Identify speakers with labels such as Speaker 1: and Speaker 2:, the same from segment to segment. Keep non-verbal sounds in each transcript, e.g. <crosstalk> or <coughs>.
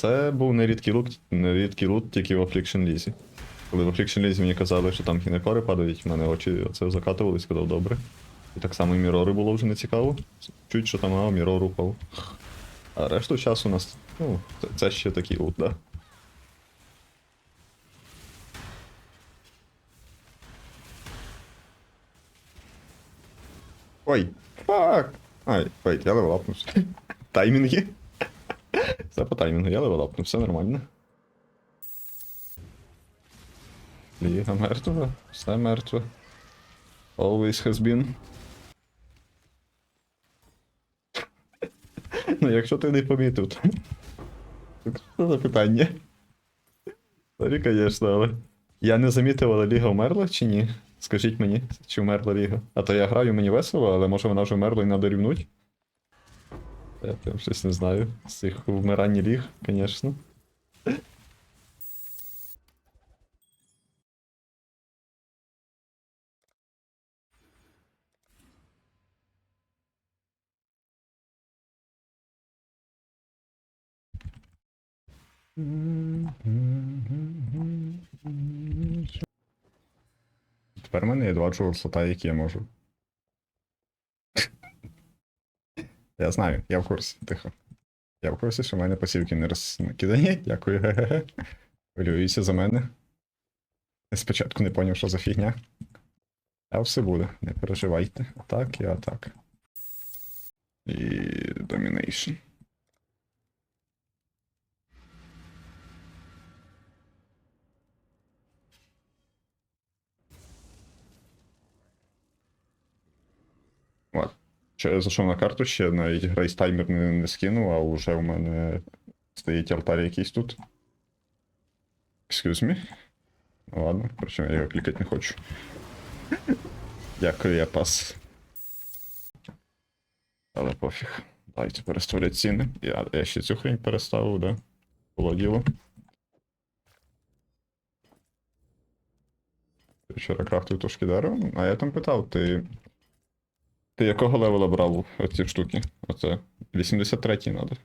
Speaker 1: Це був нерідкий лут, нерідкий лут тільки в Affliction Лізі. Коли в Affliction Лізі мені казали, що там хінекори падають, в мене очі оце закатувались, сказав добре. І так само і Мірори було вже не цікаво. Чуть що там, а Мірор упав. А решту часу у нас, ну, це, це ще такий лут, да. Ой, фак! Ай, вейт, я левелапнувся. Таймінги. Все по таймінгу, я левелапнув, все нормально. Ліга мертва, все мертве. Always has been. ну, якщо ти не помітив, то. Так Що за питання? Сорі, звісно, але. Я не замітив, але Ліга вмерла чи ні? Скажіть мені, чи вмерла Ліга. А то я граю, мені весело, але може вона вже вмерла і треба рівнуть? Я прям щось не знаю. З цих вмирань ліг, звісно. Тепер в мене є два джоурслота, які я можу. Я знаю, я в курсі, тихо. Я в курсі, що в мене посівки не розкидані. Дякую. <laughs> Хвилююся за мене. Я спочатку не поняв, що за фігня. А все буде, не переживайте. Атак і атак. І домінейшн. От. Ще я зайшов на карту, ще навіть грейс таймер не, не скинув, а вже у мене стоїть алтар якийсь тут. Excuse me. Ну ладно, короче, я його клікати не хочу. Дякую, я пас. Але пофіг. Давайте переставлять ціни. Я, я ще цю хрень переставив, да? Було діло. Вчора крафтив тушки дерева, а я там питав, ти. Ти якого левела брав оці штуки? Оце. 83-й надо.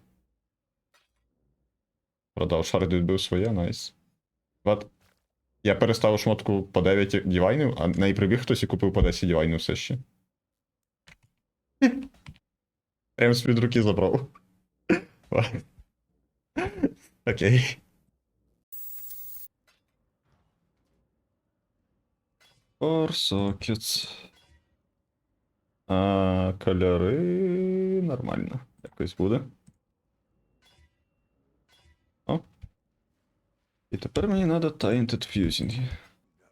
Speaker 1: Продав шард відбив своє, найс. От. Я переставив шмотку по 9 дівайнів, а на прибіг хтось і купив по 10 дівайнів все ще. <laughs> Прям з-під руки забрав. <laughs> Окей. Four sockets. А, кольори нормально. Якось буде. О. І тепер мені треба Tainted Fusing.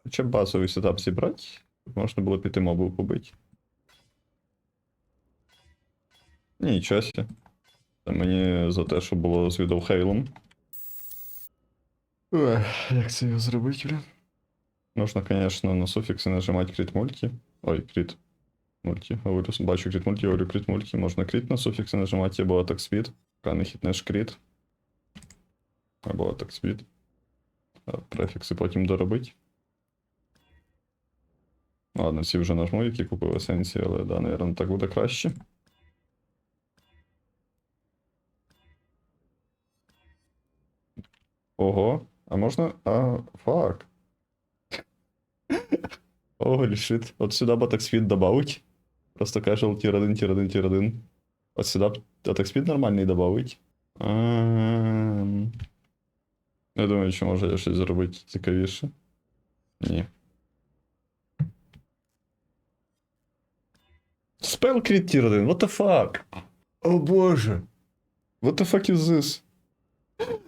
Speaker 1: Хоча б базовий сетап зібрати, можна було піти мобу побити. Нічого себе. Це мені за те, що було з. Ех, Як це його зробити, блін? Можна, конечно, на суфікси нажимати крит мульті. Ой, крит. Мульті. Говорю, бачу крит мульті, говорю крит мульті. Можна крит на суфікси нажимати, або атак спід. Поки не хітнеш крит. Або атак. А префікси потім доробить. Ладно, всі вже нажму, які купив есенції, але да, наверное, так буде краще. Ого, а можна. А, фак. <laughs> Оголі шит. От сюди б атак спід добавить. Просто casual тір 1, тір 1, тір 1. От сюди б атак спід нормальний добавить. Ам. Я думаю, чи може я щось зробити цікавіше. Ні. Spell crit tier 1, what the fuck? О боже. What the fuck is this?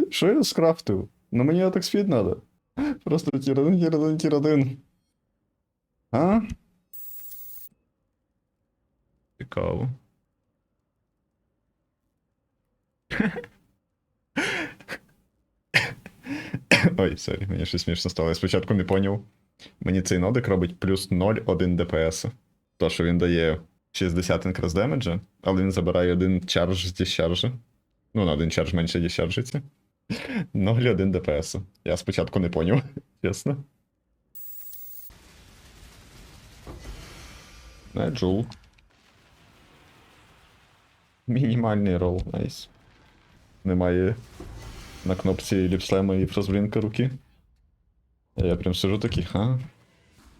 Speaker 1: Що я скрафтив? Ну мені атак спід надо. Просто тір 1, тір 1, тір 1. А? Цікаво. <coughs> Ой, сорі, мені щось смішно стало. Я спочатку не поняв. Мені цей нодик робить плюс 0,1 ДПС. То, що він дає 60 інкрес демеджа, але він забирає один чардж з діscharge. Ну, на один чардж менше діschargeться. 0,1 ДПС. Я спочатку не поняв, <laughs> чесно. Не, джул. Мінімальний рол, найс. Немає на кнопці ліпслема і фрозблінка руки. Я прям сижу такий, ха.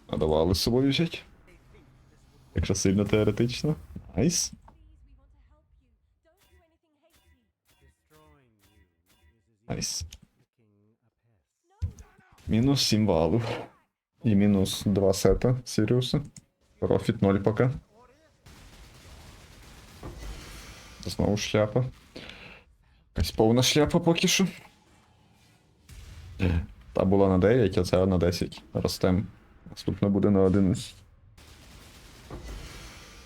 Speaker 1: А давали з собою взять. Якщо сильно теоретично. Найс. Найс. Мінус 7 балів. І мінус 2 сета Сіріуса. Профіт 0 поки. Знову шляпа. Якась повна шляпа поки що. Та була на 9, а ця на 10. Ростем. Наступна буде на 11.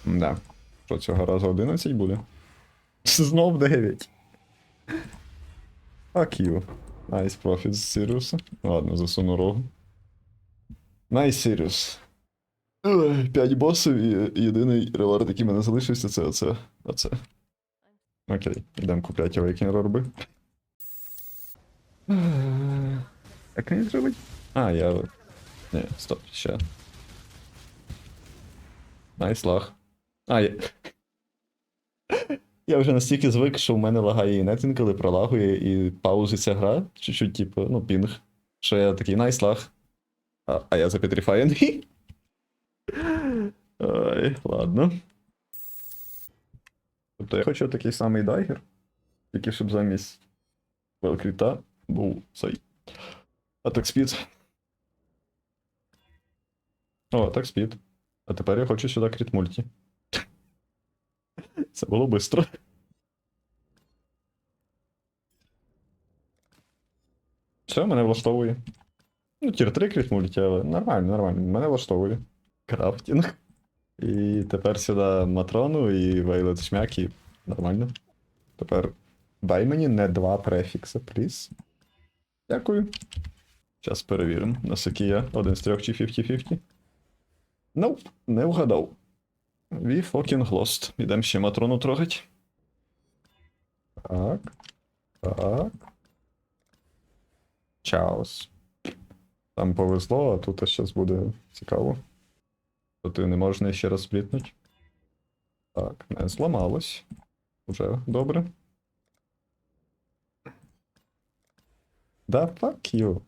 Speaker 1: Да. Що цього разу 11 буде? <laughs> Знов 9. Fuck you. Найс профіт з Сіріуса. Ладно, засуну рогу. Найс Сіріус. 5 босів і єдиний ревард, який мене залишився, це оце. оце. Окей, йдемо купляти Awakening Орби. Як мені зробить? А, я. Ні, стоп, ще. Найс лаг. А, я. Я вже настільки звик, що в мене лагає і нет інколи пролагує, і паузиться гра, чуть-чуть, типу, ну, пінг. Що я такий найс лаг. А, а я запетрифаєний. <laughs> Ой, ладно. Тобто я хочу такий самий дайгер, тільки щоб замість велкріта був цей. Атак спід. О, атак спід. А тепер я хочу сюди кріт мульті. <laughs> Це було швидко. Все, мене влаштовує. Ну, тір 3 кріт мульті, але нормально, нормально. Мене влаштовує. Крафтінг. І тепер сюди Матрону і Вейлет Шмяк, і нормально. Тепер дай мені не два префікси, пліз. Дякую. Зараз перевіримо, наскільки я один з трьох чи 50-50. Ну, не вгадав. We fucking lost. Ідемо ще Матрону трогать. Так. Так. Чаос. Там повезло, а тут зараз буде цікаво. То ти не можеш не ще раз сплітнути. Так, не зламалось. Уже добре. Да, fuck you.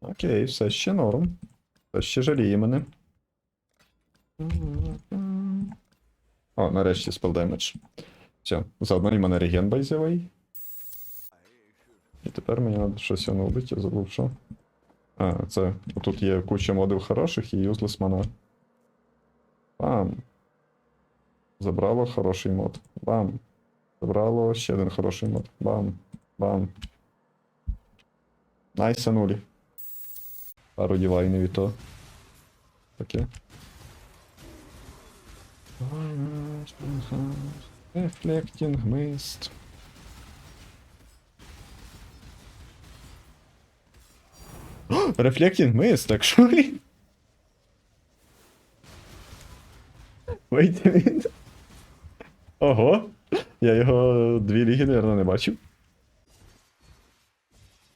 Speaker 1: Окей, все ще норм. Все ще жаліє мене. О, нарешті спел демедж. Все, заодно і мене реген байзевий. І тепер мені треба щось оновити, я забув що. А, це. Тут є куча модів хороших і юзлес мана. Бам. Забрало хороший мод. Бам. Забрало ще один хороший мод. Бам. Бам. Найсанулі. Пару дівайнів і то. Таке. Рефлектінг мист. Рефлектінг miss, що? Wait a minute. Ого. Я його дві ліги, наверное, не бачив.